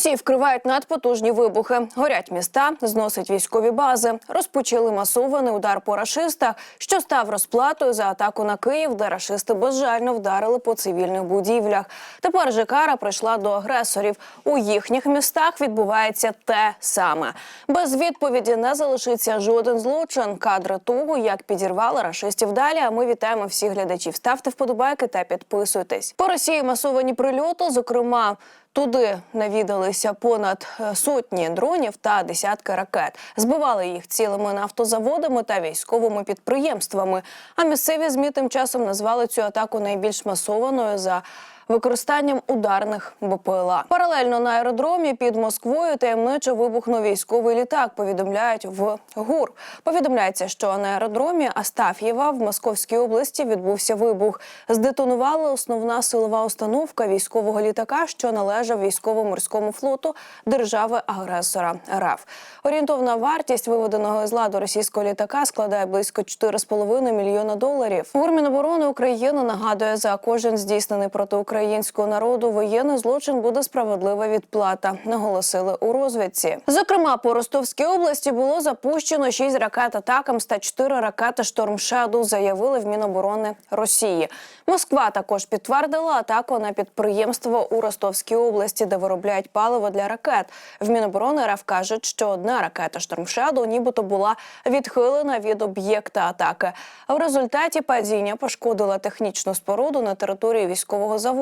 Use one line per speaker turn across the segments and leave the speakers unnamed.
Росії вкривають надпотужні вибухи, горять міста, зносить військові бази. Розпочали масований удар по рашистах, що став розплатою за атаку на Київ, де рашисти безжально вдарили по цивільних будівлях. Тепер же кара прийшла до агресорів. У їхніх містах відбувається те саме. Без відповіді не залишиться жоден злочин. Кадри того, як підірвали рашистів далі. А ми вітаємо всіх глядачів. Ставте вподобайки та підписуйтесь. По Росії масовані прильоти, зокрема. Туди навідалися понад е, сотні дронів та десятки ракет. Збивали їх цілими нафтозаводами та військовими підприємствами. А місцеві змі тим часом назвали цю атаку найбільш масованою за використанням ударних БПЛА. Паралельно на аеродромі під Москвою таємничо вибухнув військовий літак. Повідомляють в ГУР. Повідомляється, що на аеродромі Астаф'єва в Московській області відбувся вибух. Здетонувала основна силова установка військового літака, що належав військово-морському флоту держави-агресора РФ. Орієнтовна вартість виведеного із ладу російського літака складає близько 4,5 мільйона доларів. Гурміноборони України нагадує за кожен здійснений проти українського народу воєнний злочин буде справедлива відплата. Наголосили у розвідці. Зокрема, по Ростовській області було запущено 6 ракет атакамс та 4 ракети «Шторм Шаду», заявили в Міноборони Росії. Москва також підтвердила атаку на підприємство у Ростовській області, де виробляють паливо для ракет. В Міноборони РФ кажуть, що одна ракета «Шторм Шаду» нібито була відхилена від об'єкта атаки. А в результаті падіння пошкодила технічну споруду на території військового заводу.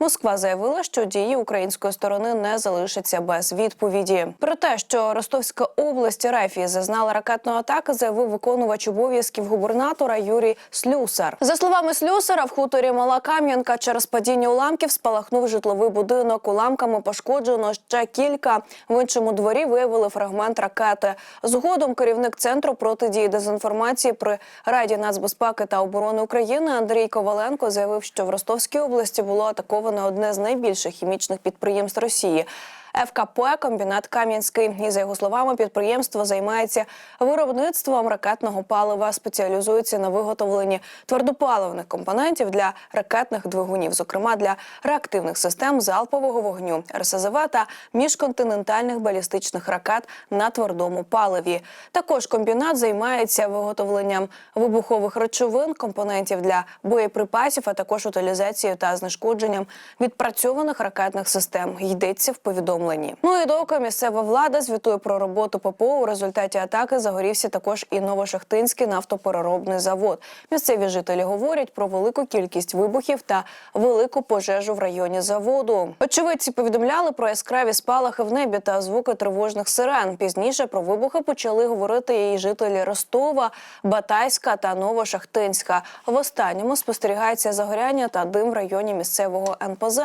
Москва заявила, що дії української сторони не залишаться без відповіді. Про те, що Ростовська область Рефії зазнала ракетної атаки, заявив виконувач обов'язків губернатора Юрій Слюсар. За словами Слюсара, в хуторі Мала Кам'янка через падіння уламків спалахнув житловий будинок. Уламками пошкоджено ще кілька. В іншому дворі виявили фрагмент ракети. Згодом керівник центру протидії дезінформації при Раді нацбезпеки та оборони України Андрій Коваленко заявив, що в Ростовській області було атаковано одне з найбільших хімічних підприємств Росії. ФКП комбінат Кам'янський. І за його словами, підприємство займається виробництвом ракетного палива, спеціалізується на виготовленні твердопаливних компонентів для ракетних двигунів, зокрема для реактивних систем залпового вогню, РСЗВ та міжконтинентальних балістичних ракет на твердому паливі. Також комбінат займається виготовленням вибухових речовин, компонентів для боєприпасів, а також утилізацією та знешкодженням відпрацьованих ракетних систем. Йдеться в повідомленні. Ну і доки місцева влада звітує про роботу ППО, у результаті атаки загорівся також і Новошахтинський нафтопереробний завод. Місцеві жителі говорять про велику кількість вибухів та велику пожежу в районі заводу. Очевидці повідомляли про яскраві спалахи в небі та звуки тривожних сирен. Пізніше про вибухи почали говорити і жителі Ростова, Батайська та Новошахтинська. В останньому спостерігається загоряння та дим в районі місцевого НПЗ.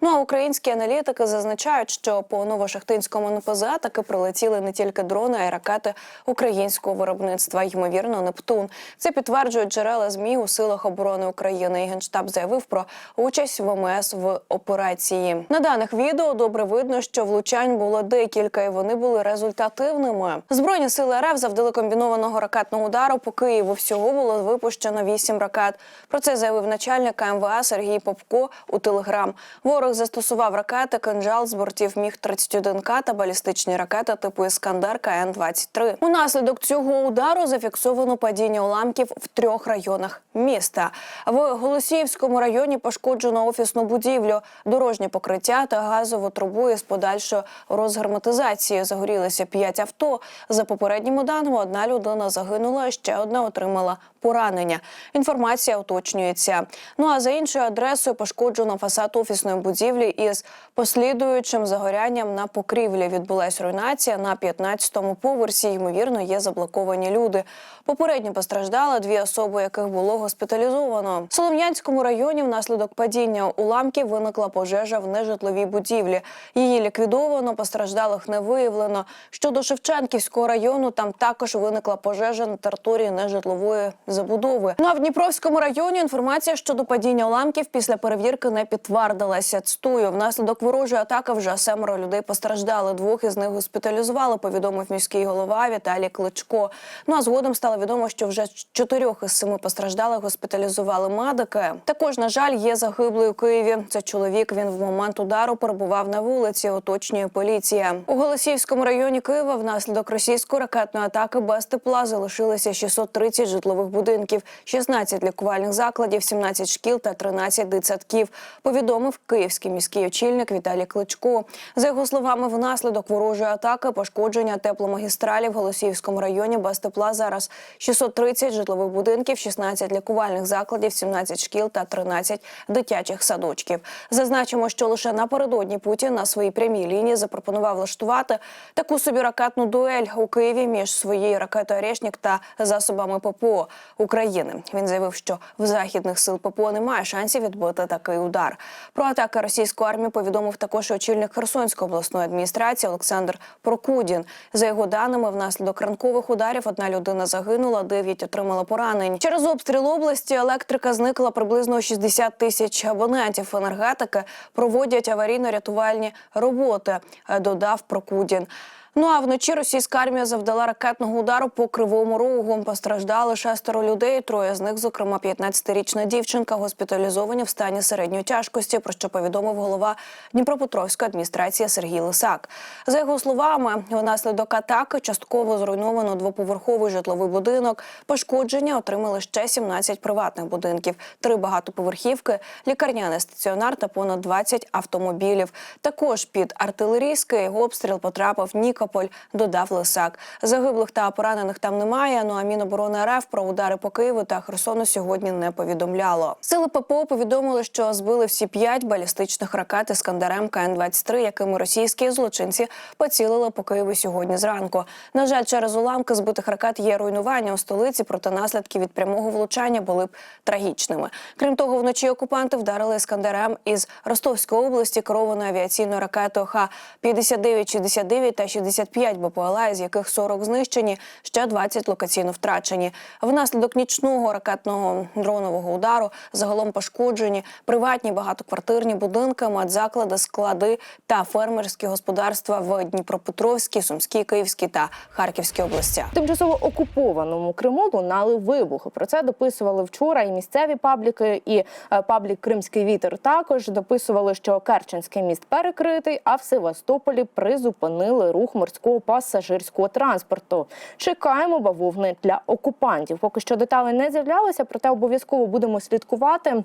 Ну а українські аналітики зазначають, що по Новошахтинському НПЗ таки прилетіли не тільки дрони, а й ракети українського виробництва. Ймовірно, Нептун. Це підтверджують джерела змі у силах оборони України. І генштаб заявив про участь ВМС в операції. На даних відео добре видно, що влучань було декілька, і вони були результативними. Збройні сили РФ завдали комбінованого ракетного удару по Києву. Всього було випущено вісім ракет. Про це заявив начальник МВА Сергій Попко у Телеграм. Ворог застосував ракети «Кинжал» з бортів міг 31 к та балістичні ракети типу Іскандер КН 23 Унаслідок цього удару зафіксовано падіння уламків в трьох районах міста. В Голосіївському районі пошкоджено офісну будівлю, дорожнє покриття та газову трубу із подальшою розгерметизацією. Загорілися п'ять авто. За попередніми даними, одна людина загинула, ще одна отримала поранення. Інформація уточнюється. Ну а за іншою адресою пошкоджено фасад офісної будівлі із послідуючим загорянням на покрівлі. Відбулась руйнація на 15-му поверсі. Ймовірно, є заблоковані люди. Попередньо постраждали дві особи, яких було госпіталізовано. В Солом'янському районі внаслідок падіння уламків виникла пожежа в нежитловій будівлі. Її ліквідовано, постраждалих не виявлено. Щодо Шевченківського району, там також виникла пожежа на території нежитлової забудови. Ну а в Дніпровському районі інформація щодо падіння уламків після перевірки не підтвердилася. Цитую, внаслідок ворожої атаки в ЖСМ Семеро людей постраждали. Двох із них госпіталізували. Повідомив міський голова Віталій Кличко. Ну а згодом стало відомо, що вже чотирьох із семи постраждалих госпіталізували медики. Також, на жаль, є загиблий у Києві. Це чоловік. Він в момент удару перебував на вулиці. Уточнює поліція. У Голосіївському районі Києва внаслідок російської ракетної атаки без тепла залишилися 630 житлових будинків, 16 лікувальних закладів, 17 шкіл та 13 дитсадків. Повідомив київський міський очільник Віталій Кличко. За його словами, внаслідок ворожої атаки пошкодження тепломагістралі в Голосіївському районі без тепла зараз 630 житлових будинків, 16 лікувальних закладів, 17 шкіл та 13 дитячих садочків. Зазначимо, що лише напередодні Путін на своїй прямій лінії запропонував влаштувати таку собі ракетну дуель у Києві між своєю ракетою «Орешнік» та засобами ППО України. Він заявив, що в західних сил ППО немає шансів відбити такий удар. Про атаки російської армії повідомив також очільник Херсонської обласної адміністрації Олександр Прокудін. За його даними, внаслідок ранкових ударів одна людина загинула, дев'ять отримала поранень. Через обстріл області електрика зникла приблизно 60 тисяч абонентів. Енергетики проводять аварійно-рятувальні роботи. е, Додав Прокудін. Ну а вночі російська армія завдала ракетного удару по кривому рогу. Постраждали шестеро людей. Троє з них, зокрема, 15-річна дівчинка, госпіталізовані в стані середньої тяжкості. Про що повідомив голова Дніпропетровської адміністрації Сергій Лисак. За його словами, внаслідок атаки частково зруйновано двоповерховий житловий будинок. Пошкодження отримали ще 17 приватних будинків, три багатоповерхівки, лікарняний стаціонар та понад 20 автомобілів. Також під артилерійський обстріл потрапив Нікополь, додав Лисак. Загиблих та поранених там немає. Ну а Міноборони РФ про удари по Києву та Херсону сьогодні не повідомляло. Сили ППО повідомили, що збили всі п'ять балістичних ракет Іскандерем КН-23, якими російські злочинці поцілили по Києву сьогодні зранку. На жаль, через уламки збитих ракет є руйнування у столиці, проте наслідки від прямого влучання були б трагічними. Крім того, вночі окупанти вдарили Іскандерем із Ростовської області керованою авіаційною ракетою Х-59-69 та 65 БПЛА, з яких 40 знищені, ще 20 локаційно втрачені. Внаслідок нічного ракетного дронового удару загалом пошкоджені приватні багатоквартирні будинки, медзаклади, склади та фермерські господарства в Дніпропетровській, Сумській, Київській та Харківській областях.
Тимчасово окупованому Криму лунали вибухи. Про це дописували вчора і місцеві пабліки, і е, паблік Кримський вітер також дописували, що Керченський міст перекритий, а в Севастополі призупинили рух морського пасажирського транспорту. Чекаємо бавовни для окупантів. Поки що деталі не з'являлися, проте обов'язково будемо слідкувати.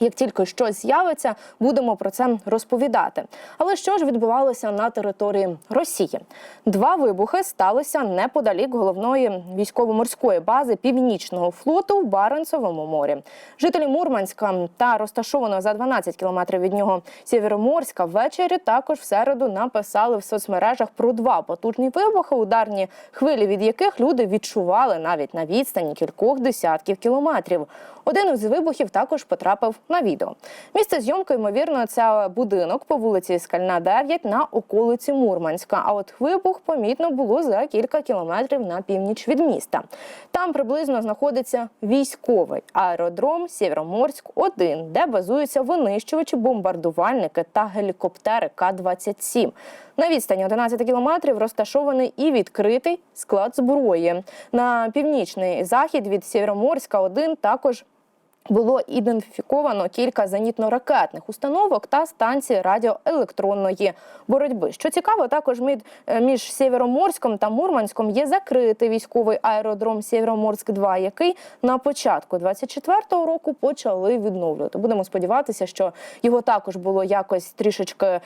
Як тільки щось з'явиться, будемо про це розповідати. Але що ж відбувалося на території Росії? Два вибухи сталися неподалік головної військово-морської бази Північного флоту в Баренцевому морі. Жителі Мурманська та розташованого за 12 кілометрів від нього Сєвєроморська ввечері також в середу написали в соцмережах про два потужні вибухи, ударні хвилі, від яких люди відчували навіть на відстані кількох десятків кілометрів. Один із вибухів також потрапив на відео. Місце зйомки, ймовірно, це будинок по вулиці Скальна 9 на околиці Мурманська. А от вибух помітно було за кілька кілометрів на північ від міста. Там приблизно знаходиться військовий аеродром Сєвєроморськ 1 де базуються винищувачі, бомбардувальники та гелікоптери К-27. На відстані 11 кілометрів розташований і відкритий склад зброї. На північний захід від Сєвєроморська 1 також було ідентифіковано кілька зенітно-ракетних установок та станції радіоелектронної боротьби. Що цікаво, також е, між Сєвєроморськом та Мурманськом є закритий військовий аеродром Сєвєроморськ 2 який на початку 24-го року почали відновлювати. Будемо сподіватися, що його також було якось трішечки е,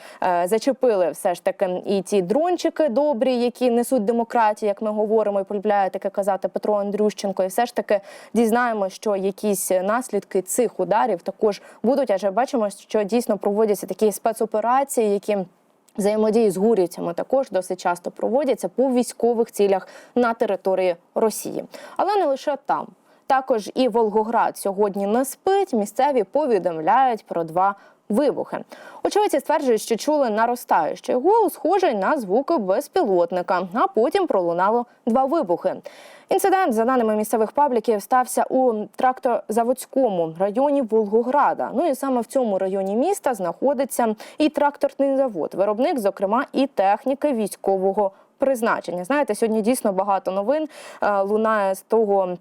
зачепили все ж таки і ті дрончики добрі, які несуть демократію, як ми говоримо, і полюбляє таке казати Петро Андрющенко. І все ж таки дізнаємо, що якісь наслідки цих ударів також будуть. Адже бачимо, що дійсно проводяться такі спецоперації, які Взаємодії з гурівцями також досить часто проводяться по військових цілях на території Росії, але не лише там. Також і Волгоград сьогодні не спить. Місцеві повідомляють про два вибухи. Очевидці стверджують, що чули наростаючий гул, схожий на звуки безпілотника, а потім пролунало два вибухи. Інцидент, за даними місцевих пабліків, стався у тракторзаводському районі Волгограда. Ну і саме в цьому районі міста знаходиться і тракторний завод, виробник, зокрема, і техніки військового призначення. Знаєте, сьогодні дійсно багато новин е, лунає з того.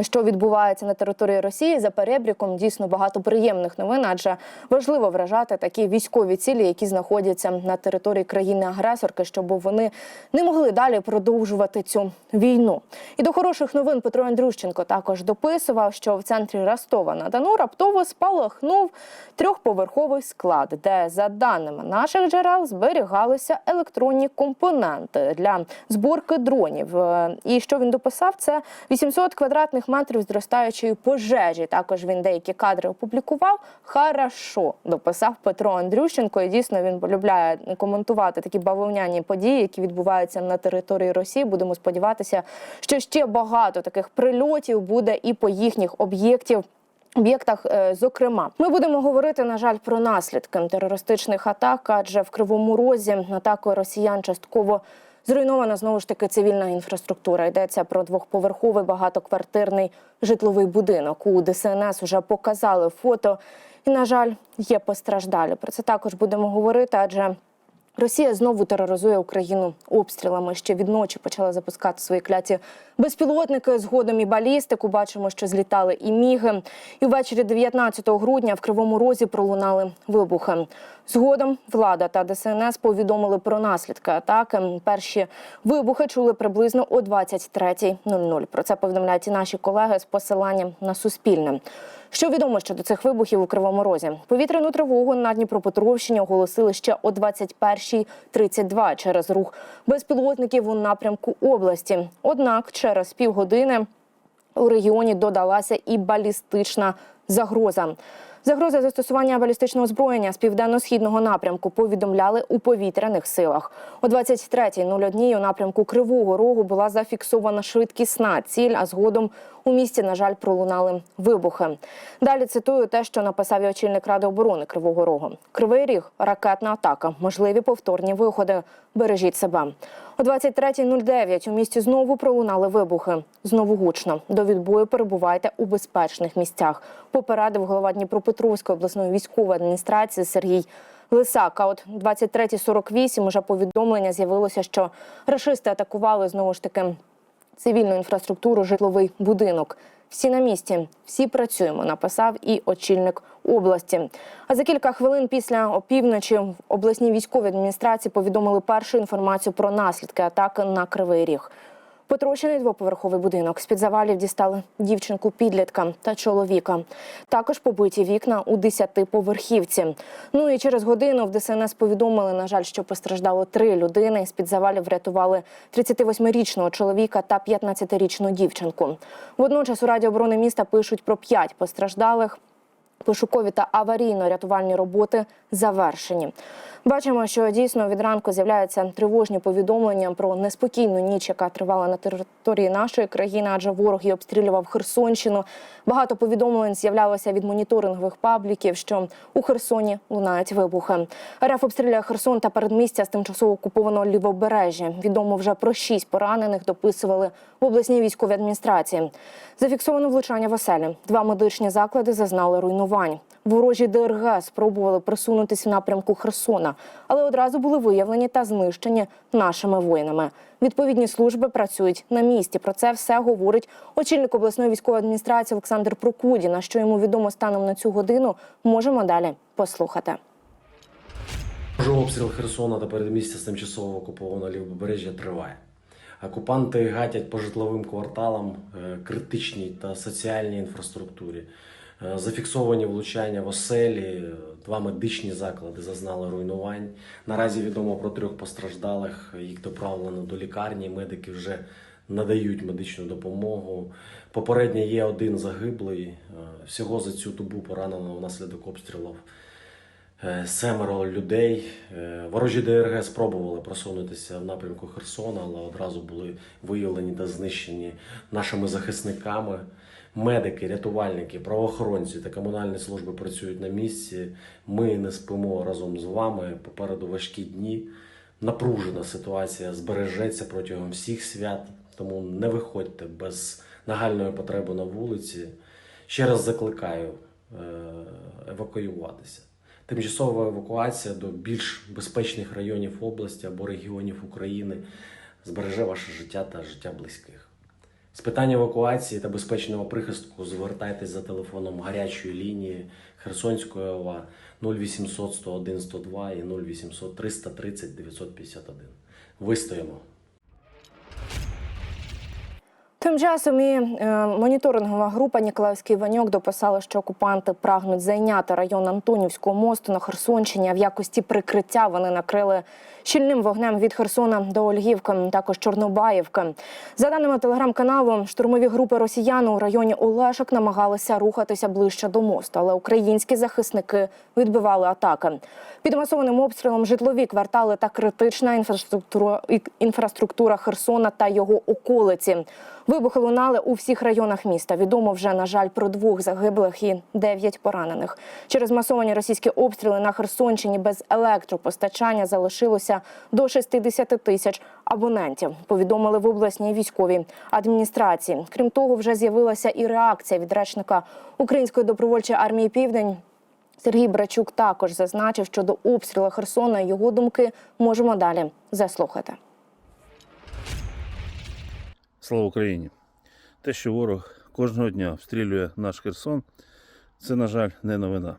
Що відбувається на території Росії за перебріком дійсно багато приємних новин, адже важливо вражати такі військові цілі, які знаходяться на території країни-агресорки, щоб вони не могли далі продовжувати цю війну. І до хороших новин Петро Андрющенко також дописував, що в центрі Ростова на Дону раптово спалахнув трьохповерховий склад, де за даними наших джерел зберігалися електронні компоненти для зборки дронів. Е, І що він дописав, це 800 квадратних метрів зростаючої пожежі. Також він деякі кадри опублікував. Хорошо дописав Петро Андрющенко. І дійсно він полюбляє коментувати такі бавовняні події, які відбуваються на території Росії. Будемо сподіватися, що ще багато таких прильотів буде і по їхніх об'єктів. Об'єктах, е, зокрема, ми будемо говорити на жаль про наслідки терористичних атак, адже в кривому розі атакою росіян частково зруйнована знову ж таки цивільна інфраструктура. Йдеться про двохповерховий багатоквартирний житловий будинок. У ДСНС вже показали фото, і на жаль, є постраждалі. Про це також будемо говорити, адже. Росія знову тероризує Україну обстрілами. Ще від ночі почала запускати свої кляті безпілотники. Згодом і балістику. Бачимо, що злітали і міги. І ввечері 19 грудня в Кривому Розі пролунали вибухи. Згодом влада та ДСНС повідомили про наслідки атаки. Перші вибухи чули приблизно о 23.00. Про це повідомляють і наші колеги з посиланням на Суспільне. Що відомо щодо цих вибухів у Кривому Розі? Повітряну тривогу на Дніпропетровщині оголосили ще о 21.32 через рух безпілотників у напрямку області. Однак через півгодини у регіоні додалася і балістична загроза. Загроза застосування балістичного озброєння з південно-східного напрямку повідомляли у повітряних силах. О 23.01 у напрямку Кривого Рогу була зафіксована швидкісна ціль, а згодом у місті, на жаль, пролунали вибухи. Далі цитую те, що написав і очільник Ради оборони Кривого Рогу. Кривий ріг, ракетна атака, можливі повторні виходи. Бережіть себе. О 23.09 у місті знову пролунали вибухи. Знову гучно. До відбою перебувайте у безпечних місцях. Попередив голова Дніпропетровської обласної військової адміністрації Сергій Лисак. А от 23.48 уже повідомлення з'явилося, що рашисти атакували знову ж таки цивільну інфраструктуру, житловий будинок. Всі на місці, всі працюємо, написав і очільник області. А за кілька хвилин після опівночі в обласній військовій адміністрації повідомили першу інформацію про наслідки атаки на Кривий Ріг. Потрощений двоповерховий будинок. З-під завалів дістали дівчинку підлітка та чоловіка. Також побиті вікна у 10-поверхівці. Ну і через годину в ДСНС повідомили, на жаль, що постраждало три людини. З-під завалів врятували 38-річного чоловіка та 15-річну дівчинку. Водночас у Раді оборони міста пишуть про п'ять постраждалих. Пошукові та аварійно-рятувальні роботи завершені. Бачимо, що дійсно від ранку з'являються тривожні повідомлення про неспокійну ніч, яка тривала на території нашої країни, адже ворог і обстрілював Херсонщину. Багато повідомлень з'являлося від моніторингових пабліків, що у Херсоні лунають вибухи. РФ обстрілює Херсон та передмістя з тимчасово окупованого лівобережжя. Відомо вже про шість поранених дописували в обласній військовій адміністрації. Зафіксовано влучання в оселі. Два медичні заклади зазнали руйнувань. Ворожі ДРГ спробували просунутися в напрямку Херсона, але одразу були виявлені та знищені нашими воїнами. Відповідні служби працюють на місці. Про це все говорить очільник обласної військової адміністрації Олександр Прокудін. А що йому відомо станом на цю годину, можемо далі послухати.
Обстріл Херсона та передмістя з тимчасово окупованого лівобережжя триває. Окупанти гатять по житловим кварталам, е, критичній та соціальній інфраструктурі. Е, Зафіксовані влучання в оселі, два медичні заклади зазнали руйнувань. Наразі відомо про трьох постраждалих. Їх доправлено до лікарні. Медики вже надають медичну допомогу. Попередньо є один загиблий. Е, Всього за цю добу поранено внаслідок обстрілів Е, семеро людей. Ворожі ДРГ спробували просунутися в напрямку Херсона, але одразу були виявлені та знищені нашими захисниками. Медики, рятувальники, правоохоронці та комунальні служби працюють на місці. Ми не спимо разом з вами. Попереду важкі дні. Напружена ситуація збережеться протягом всіх свят, тому не виходьте без нагальної потреби на вулиці. Ще раз закликаю е, евакуюватися. Тимчасова евакуація до більш безпечних районів області або регіонів України збереже ваше життя та життя близьких. З питань евакуації та безпечного прихистку звертайтесь за телефоном гарячої лінії Херсонської ОВА 0800 101 102 і 0800 330 951. Вистоїмо!
Тим часом і е, моніторингова група Ніколаївський Ваньок дописала, що окупанти прагнуть зайняти район Антонівського мосту на Херсонщині. А в якості прикриття вони накрили щільним вогнем від Херсона до Ольгівки, також Чорнобаївки. За даними телеграм-каналу, штурмові групи росіян у районі Олешок намагалися рухатися ближче до мосту, але українські захисники відбивали атаки. Під масованим обстрілом житлові квартали та критична інфраструктура інфраструктура Херсона та його околиці. Вибухи лунали у всіх районах міста. Відомо вже на жаль про двох загиблих і дев'ять поранених. Через масовані російські обстріли на Херсонщині без електропостачання залишилося до 60 тисяч абонентів. Повідомили в обласній військовій адміністрації. Крім того, вже з'явилася і реакція від речника Української добровольчої армії Південь. Сергій Брачук також зазначив, що до обстрілу Херсона його думки можемо далі заслухати.
Слава Україні! Те, що ворог кожного дня обстрілює наш Херсон, це, на жаль, не новина.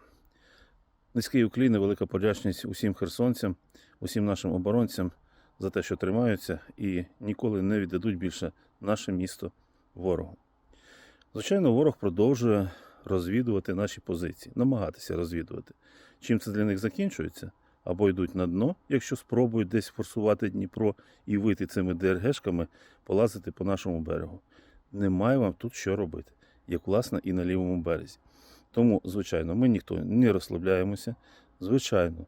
Низький уклін і велика подячність усім херсонцям, усім нашим оборонцям за те, що тримаються і ніколи не віддадуть більше наше місто ворогу. Звичайно, ворог продовжує розвідувати наші позиції, намагатися розвідувати. Чим це для них закінчується? Або йдуть на дно, якщо спробують десь форсувати Дніпро і вийти цими ДРГшками, полазити по нашому берегу. Немає вам тут що робити, як власне і на лівому березі. Тому, звичайно, ми ніхто не розслабляємося. Звичайно,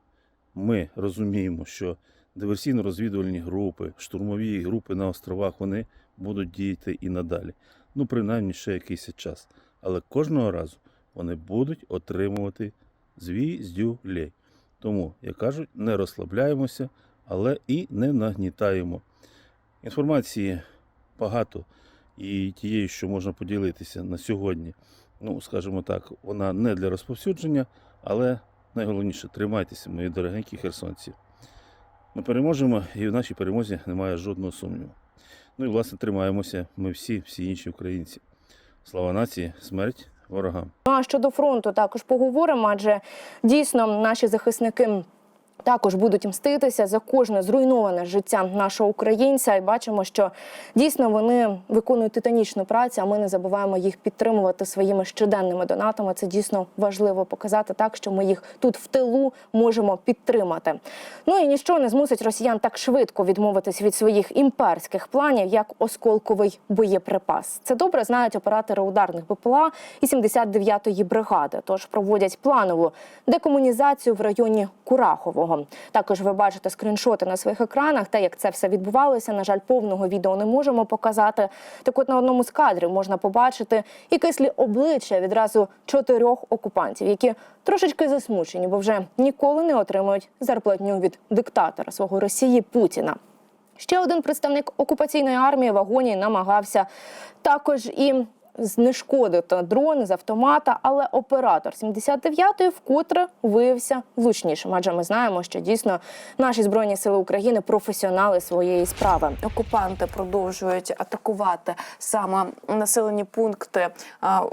ми розуміємо, що диверсійно-розвідувальні групи, штурмові групи на островах вони будуть діяти і надалі. Ну, принаймні ще якийсь час. Але кожного разу вони будуть отримувати звіздюлей. Тому, як кажуть, не розслабляємося, але і не нагнітаємо. Інформації багато і тієї, що можна поділитися на сьогодні, ну, скажімо так, вона не для розповсюдження, але найголовніше тримайтеся, мої дорогенькі херсонці. Ми переможемо, і в нашій перемозі немає жодного сумніву. Ну і власне тримаємося ми всі, всі інші українці. Слава нації, смерть ворогам.
Ну а щодо фронту також поговоримо, адже дійсно наші захисники. Також будуть мститися за кожне зруйноване життя нашого українця, і бачимо, що дійсно вони виконують титанічну працю. А ми не забуваємо їх підтримувати своїми щоденними донатами. Це дійсно важливо показати так, що ми їх тут в тилу можемо підтримати. Ну і ніщо не змусить росіян так швидко відмовитись від своїх імперських планів, як осколковий боєприпас. Це добре знають оператори ударних БПЛА і 79-ї бригади. Тож проводять планову декомунізацію в районі Курахового. Також ви бачите скріншоти на своїх екранах. Те, як це все відбувалося. На жаль, повного відео не можемо показати. Так, от на одному з кадрів можна побачити і кислі обличчя відразу чотирьох окупантів, які трошечки засмучені, бо вже ніколи не отримують зарплатню від диктатора свого Росії Путіна. Ще один представник окупаційної армії в вагоні намагався також і знешкодити дрон з автомата, але оператор 79-ї вкотре виявився влучнішим. Адже ми знаємо, що дійсно наші збройні сили України професіонали своєї справи.
Окупанти продовжують атакувати саме населені пункти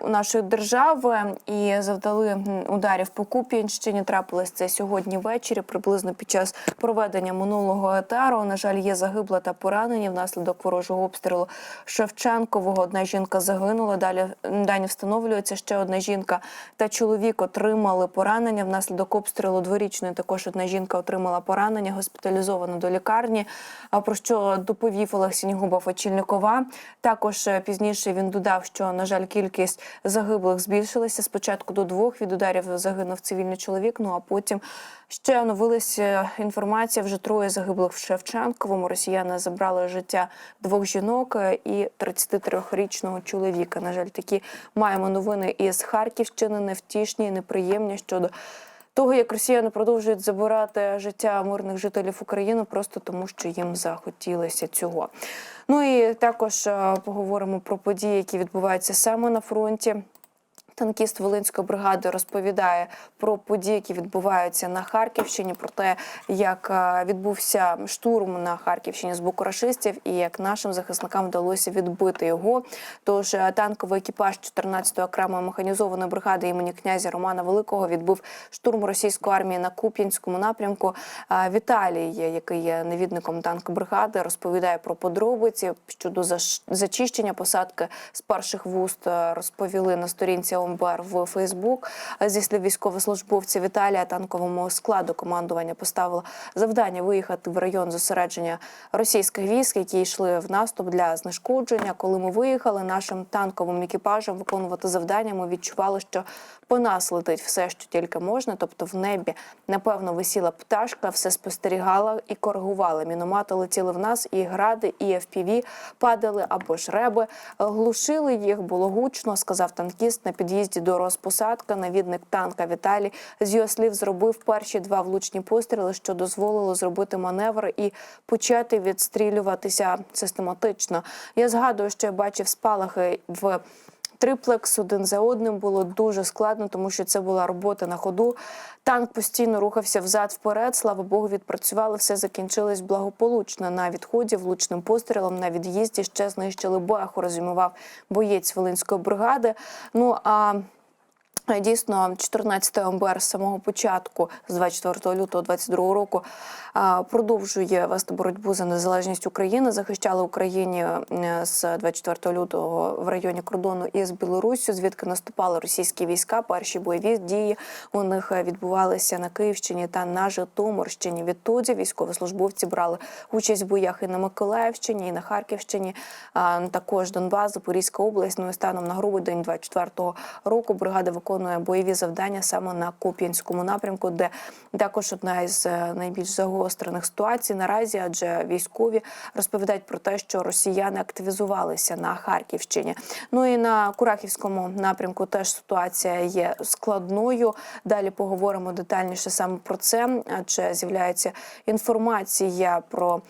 нашої держави і завдали ударів по Куп'янщині. Трапилось це сьогодні ввечері, приблизно під час проведення минулого етеру. На жаль, є загибла та поранені внаслідок ворожого обстрілу Шевченкового. Одна жінка загинула. Далі дані встановлюється. Ще одна жінка та чоловік отримали поранення внаслідок обстрілу дворічної. Також одна жінка отримала поранення, госпіталізована до лікарні. А про що доповів Олег Сінігубов очільникова. Також е, пізніше він додав, що на жаль, кількість загиблих збільшилася. Спочатку до двох від ударів загинув цивільний чоловік. Ну а потім ще оновилася інформація. Вже троє загиблих в Шевченковому. Росіяни забрали життя двох жінок е, і 33-річного чоловіка. На жаль, такі маємо новини із Харківщини, невтішні, неприємні щодо. Того, як росіяни продовжують забирати життя мирних жителів України, просто тому, що їм захотілося цього. Ну і також е, поговоримо про події, які відбуваються саме на фронті. Танкіст Волинської бригади розповідає про події, які відбуваються на Харківщині, про те, як е, відбувся штурм на Харківщині з боку рашистів, і як нашим захисникам вдалося відбити його. Тож е, танковий екіпаж 14-ї окремої механізованої бригади імені князя Романа Великого відбив штурм російської армії на Куп'янському напрямку. Е, Віталій, який є навідником танкбригади, розповідає про подробиці щодо зачищення посадки з перших вуст. Розповіли на сторінці ОМБР в Фейсбук. Зі слів військовослужбовця Віталія танковому складу командування поставило завдання виїхати в район зосередження російських військ, які йшли в наступ для знешкодження. Коли ми виїхали нашим танковим екіпажем виконувати завдання, ми відчували, що по нас летить все, що тільки можна. Тобто в небі напевно висіла пташка, все спостерігала і коригувала. Міномети летіли в нас, і гради, і FPV падали або ж реби. Глушили їх, було гучно, сказав танкіст на під'їзді до розпосадка Навідник танка Віталій з його слів зробив перші два влучні постріли, що дозволило зробити маневр і почати відстрілюватися систематично. Я згадую, що я бачив спалахи в. Триплекс один за одним було дуже складно, тому що це була робота на ходу. Танк постійно рухався взад вперед. Слава Богу, відпрацювали. Все закінчилось благополучно. На відході влучним пострілом на від'їзді ще знищили баху. Резюмував боєць Волинської бригади. Ну а Дійсно, 14 МБР з самого початку, з 24 лютого 22 року, продовжує вести боротьбу за незалежність України. Захищали Україні е, з 24 лютого в районі кордону із Білоруссю, звідки наступали російські війська. Перші бойові дії у них е, відбувалися на Київщині та на Житомирщині. Відтоді військовослужбовці брали участь в боях і на Миколаївщині, і на Харківщині. Також Донбас, Запорізька область. Ну і станом на грудень 24 року бригада виконує бойові завдання саме на Куп'янському напрямку, де також одна із е, найбільш загострених ситуацій наразі, адже військові розповідають про те, що росіяни активізувалися на Харківщині. Ну і на Курахівському напрямку теж ситуація є складною. Далі поговоримо детальніше саме про це, адже з'являється інформація про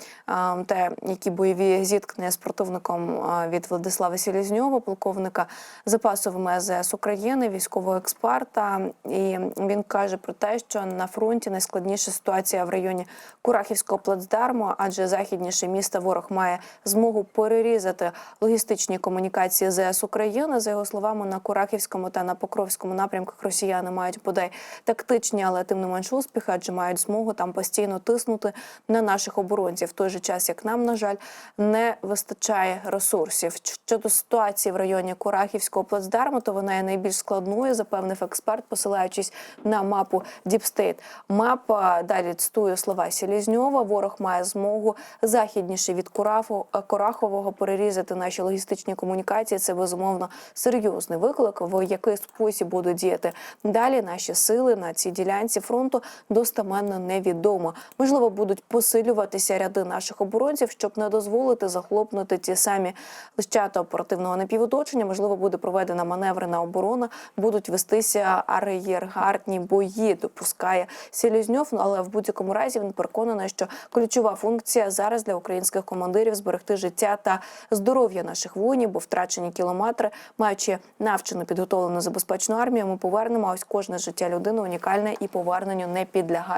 те, які бойові зіткнення з противником від Владислава Селізньова, полковника запасу ВМС України, військового експерта. І він каже про те, що на фронті найскладніша ситуація в районі Курахівського плацдарму, адже західніше місто ворог має змогу перерізати логістичні комунікації ЗС України. За його словами, на Курахівському та на Покровському напрямках росіяни мають бодай тактичні, але тим не менш успіхи, адже мають змогу там постійно тиснути на наших оборонців. В той же час, як нам, на жаль, не вистачає ресурсів. Щодо ситуації в районі Курахівського плацдарму, то вона є найбільш складною, запевнив експерт, посилаючись на мапу State. Мапа далі цитую слова Селізньова. Ворог має змогу західніше від Курафу Корахового перерізати наші логістичні комунікації. Це безумовно серйозний виклик. В який спосіб будуть діяти далі наші сили на цій ділянці фронту достеменно невідомо. Можливо, будуть посилюватися ряди наших оборонців, щоб не дозволити захлопнути ті самі лищата оперативного напівоточення. Можливо, буде проведена маневрена оборона, будуть вестися ар'єргардні бої. Допускає Селізньов. Ну, але в будь-якому разі він переконаний, що ключова функція зараз для українських командирів зберегти життя та здоров'я наших воїнів, бо втрачені кілометри, маючи навчену підготовлену забезпечену армію, ми повернемо. А ось кожне життя людини унікальне і поверненню не підлягає.